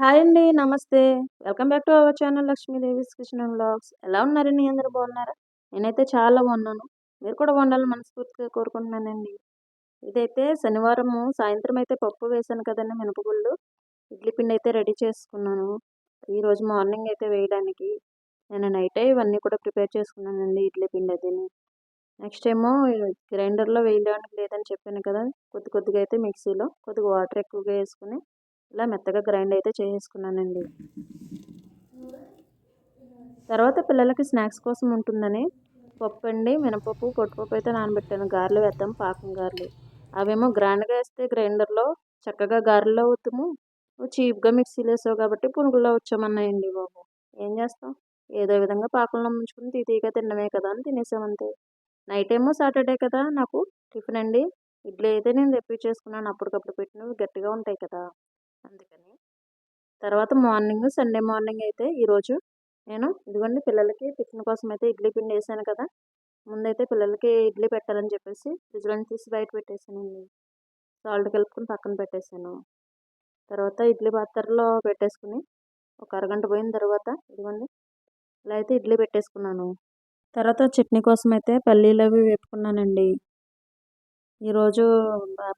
Hi అండి. నమస్తే. Welcome back to our channel Lakshmidevi's kitchen blogs ఎలా ఉన్నారండి? అందరూ బాగున్నారా? నేనైతే చాలా బాగున్నాను. మీరు కూడా బాగుండాలని మనస్ఫూర్తిగా కోరుకుంటున్నానండి. ఇదైతే శనివారము సాయంత్రం అయితే పప్పు వేశాను కదండి మినపగుళ్ళు. ఇడ్లీ పిండి అయితే రెడీ చేసుకున్నాను. ఈరోజు మార్నింగ్ అయితే వేయడానికి నేను నైటే ఇవన్నీ కూడా ప్రిపేర్ చేసుకున్నానండి ఇడ్లీ పిండి అదిని. నెక్స్ట్ ఏమో గ్రైండర్‌లో వేయడానికి లేదని చెప్పాను కదా! కొద్ది కొద్దిగా అయితే మిక్సీలో కొద్దిగా వాటర్ ఎక్కువగా వేసుకుని ఇలా మెత్తగా గ్రైండ్ అయితే చేసేసుకున్నానండి. తర్వాత పిల్లలకి స్నాక్స్ కోసం ఉంటుందని పప్పు అండి మినపప్పు, పొట్టుపప్పు అయితే నానబెట్టాను. గారెలు వేద్దాం పాకం గారెలు. అవేమో గ్రాండ్‌గా వేస్తే గ్రైండర్‌లో చక్కగా గారెలు అవుతాము. చీప్‌గా మిక్సీలు వేసావు కాబట్టి పునుగుల్లో వచ్చామన్నాయండి బాబు. ఏం చేస్తాం? ఏదో విధంగా పాకంలో ముంచుకొని తీ తీయగా తినడమే కదా అని తినేసామంతే. నైట్ ఏమో సాటర్డే కదా నాకు టిఫిన్ అండి. ఇడ్లీ అయితే నేను తెప్పించేసుకున్నాను. అప్పటికప్పుడు పెట్టినవి గట్టిగా ఉంటాయి కదా! అందుకని. తర్వాత మార్నింగ్ సండే మార్నింగ్ అయితే ఈరోజు నేను ఇదిగోండి పిల్లలకి టిఫిన్ కోసం అయితే ఇడ్లీ పిండి వేసాను కదా! ముందైతే పిల్లలకి ఇడ్లీ పెట్టాలని చెప్పేసి ఫ్రిడ్జ్‌లో తీసి బయట పెట్టేసానండి. సాల్ట్ కలుపుకొని పక్కన పెట్టేసాను. తర్వాత ఇడ్లీ పాత్రలో పెట్టేసుకుని ఒక అరగంట పోయిన తర్వాత ఇదిగోండి ఇలా అయితే ఇడ్లీ పెట్టేసుకున్నాను. తర్వాత చట్నీ కోసం అయితే పల్లీలు అవి వేపుకున్నానండి. ఈరోజు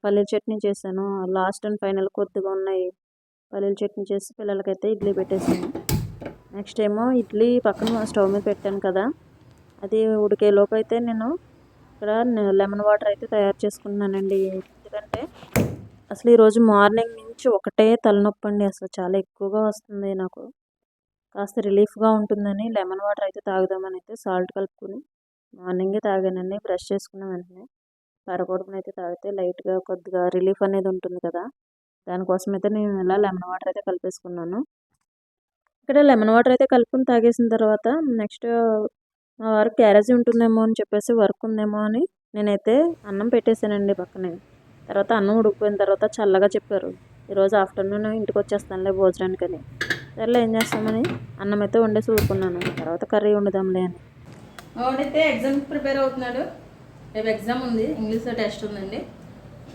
పల్లీల చట్నీ చేశాను. లాస్ట్ అండ్ ఫైనల్ కొద్దిగా ఉన్నాయి. పల్లీల చట్నీ చేసి పిల్లలకైతే ఇడ్లీ పెట్టేసాను. నెక్స్ట్ ఏమో ఇడ్లీ పక్కన స్టవ్ మీద పెట్టాను కదా! అది ఉడికేలోపు అయితే నేను ఇక్కడ లెమన్ వాటర్ అయితే తయారు చేసుకుంటున్నానండి. ఎందుకంటే అసలు ఈరోజు మార్నింగ్ నుంచి ఒకటే తలనొప్పి అండి. అసలు చాలా ఎక్కువగా వస్తుంది నాకు. కాస్త రిలీఫ్‌గా ఉంటుందని లెమన్ వాటర్ అయితే తాగుదామని అయితే సాల్ట్ కలుపుకొని మార్నింగే తాగానండి. బ్రష్ చేసుకున్న వెంటనే పరగడుపున అయితే తాగితే లైట్‌గా కొద్దిగా రిలీఫ్ అనేది ఉంటుంది కదా! దానికోసం అయితే నేను ఇలా లెమన్ వాటర్ అయితే కలిపేసుకున్నాను. ఇక్కడ లెమన్ వాటర్ అయితే కలుపుకుని తాగేసిన తర్వాత నెక్స్ట్ మా వారు క్యారేజీ ఉంటుందేమో అని చెప్పేసి వర్క్ ఉందేమో అని నేనైతే అన్నం పెట్టేసానండి పక్కనే. తర్వాత అన్నం ఉడికిపోయిన తర్వాత చల్లగా చెప్పారు. ఈరోజు ఆఫ్టర్నూన్ ఇంటికి వచ్చేస్తానులే భోజనానికి అని సర్లే ఏం చేస్తామని అన్నం అయితే వండేసి ఊరుకున్నాను. తర్వాత కర్రీ వండుదాంలే అని. అయితే ఎగ్జామ్కి ప్రిపేర్ అవుతున్నాడు రేపు ఎగ్జామ్ ఉంది ఇంగ్లీష్ టెస్ట్ ఉందండి.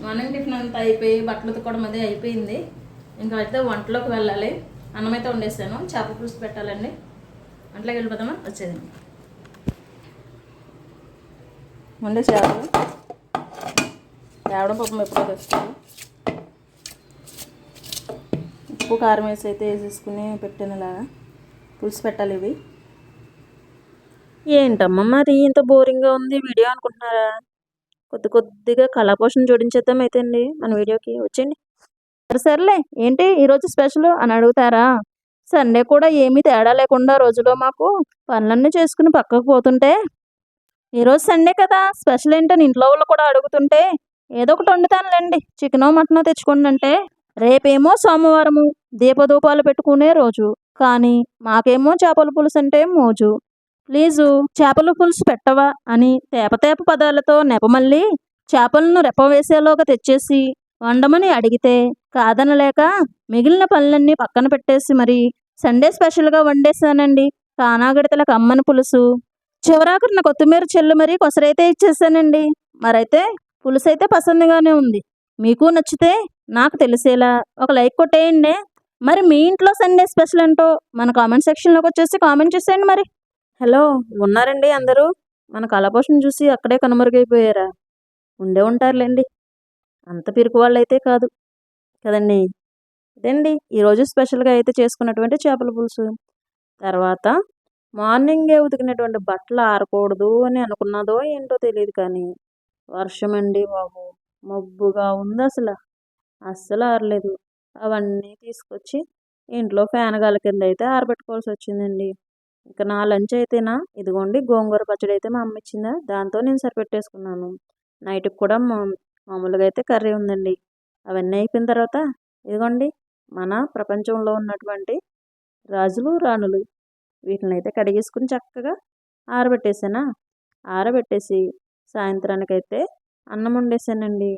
మార్నింగ్ టిఫిన్ అంతా అయిపోయి బట్టలు ఉతకడం అది అయిపోయింది. ఇంకా అయితే వంటలోకి వెళ్ళాలి. అన్నం అయితే వండేసాను. చేప పులుసు పెట్టాలండి. వంటలోకి వెళ్ళిపోతామా వచ్చేది వండే చేపలు. తేవడం పాపం ఎప్పుడో తెస్తాను ఉప్పు కారం వేసి అయితే వేసేసుకుని పెట్టాను ఇలాగా. పులుసు పెట్టాలి ఇవి. ఏంటమ్మా మరి ఇంత బోరింగ్‌గా ఉంది వీడియో అనుకుంటున్నారా? కొద్ది కొద్దిగా కళాపోషణ జోడించేద్దాం అయితే అండి మన వీడియోకి వచ్చేయండి. సరే సర్లే ఏంటి ఈరోజు స్పెషల్ అని అడుగుతారా? సండే కూడా ఏమీ తేడా లేకుండా రోజులో మాకు పనులన్నీ చేసుకుని పక్కకు పోతుంటే ఈరోజు సండే కదా స్పెషల్ ఏంటని ఇంట్లో వాళ్ళు కూడా అడుగుతుంటే ఏదో ఒకటి వండుతానులేండి చికెనో మటనో తెచ్చుకోండి అంటే రేపేమో సోమవారము దీపధూపాలు పెట్టుకునే రోజు కానీ మాకేమో చేపల పులుసు అంటే మోజు ప్లీజు చేపల పులుసు పెట్టవా అని తేపతేప పదాలతో నెపమల్లి చేపలను రెప్పవేసేలోగా తెచ్చేసి వండమని అడిగితే కాదనలేక మిగిలిన పనులన్నీ పక్కన పెట్టేసి మరి సండే స్పెషల్గా వండేసానండి కానాగడతల అమ్మని పులుసు. చివరాకరిన కొత్తిమీర చెల్లు మరీ కొసరైతే ఇచ్చేసానండి. మరైతే పులుసు అయితే పసందిగానే ఉంది. మీకు నచ్చితే నాకు తెలిసేలా ఒక లైక్ కొట్టేయండి. మరి మీ ఇంట్లో సండే స్పెషల్ ఏంటో మన కామెంట్ సెక్షన్లోకి వచ్చేసి కామెంట్ చేసేయండి మరి. హలో ఉన్నారండి అందరూ? మన కళాపోషణ చూసి అక్కడే కనుమరుగైపోయారా? ఉండే ఉంటారులేండి. అంత పిరికి వాళ్ళు అయితే కాదు. కదండి? అదండి ఈరోజు స్పెషల్గా అయితే చేసుకున్నటువంటి చేపల పులుసు. తర్వాత మార్నింగే ఉతికినటువంటి బట్టలు ఆరకూడదు అని అనుకున్నదో ఏంటో తెలియదు కానీ వర్షం అండి బాబు. మబ్బుగా ఉంది అసలు. అస్సలు ఆరలేదు. అవన్నీ తీసుకొచ్చి ఇంట్లో ఫ్యాన్ గాలి కింద అయితే ఆరబెట్టుకోవాల్సి వచ్చిందండి ఇక నా లంచ్ అయితేనా? ఇదిగోండి గోంగూర పచ్చడి అయితే మా అమ్మ ఇచ్చిందా? దాంతో నేను సరిపెట్టేసుకున్నాను. నైట్కి కూడా మామూలుగా అయితే కర్రీ ఉందండి. అవన్నీ అయిపోయిన తర్వాత ఇదిగోండి మన ప్రపంచంలో ఉన్నటువంటి రాజులు రాణులు వీటిని అయితే కడిగేసుకుని చక్కగా ఆరబెట్టేసానా? ఆరబెట్టేసి సాయంత్రానికైతే అన్నం వండేసానండి.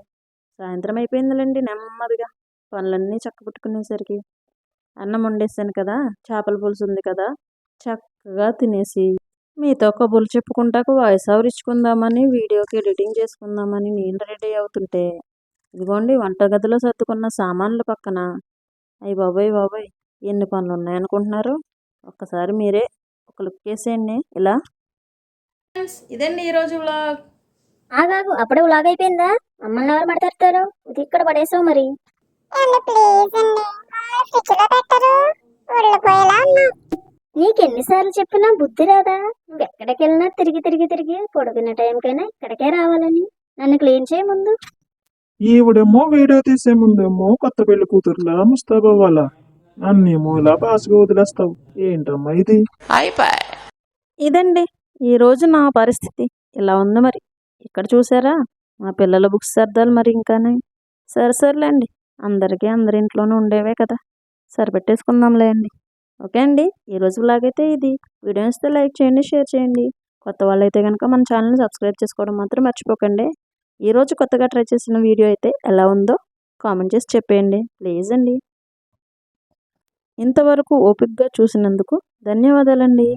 సాయంత్రం అయిపోయిందిలేండి నెమ్మదిగా. పనులన్నీ చక్కబెట్టుకునేసరికి. అన్నం వండేసాను కదా చేపల పులుసు ఉంది కదా చక్క చక్కగా తినేసి మీతో కబుర్లు చెప్పుకుంటాకు వాయిస్ ఓవర్ ఇచ్చుకుందామని వీడియోకి ఎడిటింగ్ చేసుకుందామని నేను రెడీ అవుతుంటే ఇదిగోండి వంటగదిలో సర్దుకున్న సామాన్ల పక్కన. అయ్యి బాబోయ్ బాబోయ్ ఎన్ని పనులు ఉన్నాయనుకుంటున్నారు ఒక్కసారి మీరే ఒక లుక్ వేసేయండి. ఇలా. ఫ్రెండ్స్ ఇదండి ఈరోజు వ్లాగ్. ఆగాగు అప్పుడే వ్లాగ్ అయిపోయిందా? మమ్మల్ని ఎవరు మాట్లాడతారు? ఇది ఇక్కడ పడేసావు మరి. నీకెన్నిసార్లు చెప్పినా బుద్ధి రాదా? నువ్వు ఎక్కడికి వెళ్ళినా తిరిగి తిరిగి తిరిగి పొడుగున్న టైంకైనా ఇక్కడికే రావాలని. నన్ను క్లీన్ చేయ ముందు. ఈవిడేమో వీడియో తీసే ముందేమో కొత్త పెళ్ళి కూతురులా ముస్తాబవ్వాలా నన్నేమో ఇలా బాసుగా వదిలేస్తావు. ఏంటమ్మా ఇది? ఇదండి. ఈరోజు నా పరిస్థితి. ఇలా ఉంది మరి. ఇక్కడ చూసారా? మా పిల్లల బుక్స్ సర్దాలు మరి ఇంకానే. సరే సర్లేండి. అందరికీ అందరి ఇంట్లోనూ ఉండేవే కదా. సరిపెట్టేసుకుందాంలే అండి ఓకే అండి. ఈరోజు లాగైతే ఇది. వీడియో ఇస్తే లైక్ చేయండి షేర్ చేయండి. కొత్త వాళ్ళైతే కనుక మన ఛానల్ని సబ్స్క్రైబ్ చేసుకోవడం మాత్రం మర్చిపోకండి. ఈరోజు కొత్తగా ట్రై చేసిన వీడియో అయితే ఎలా ఉందో కామెంట్ చేసి చెప్పేయండి. ప్లీజ్ అండి. ఇంతవరకు ఓపిక్గా చూసినందుకు ధన్యవాదాలండి.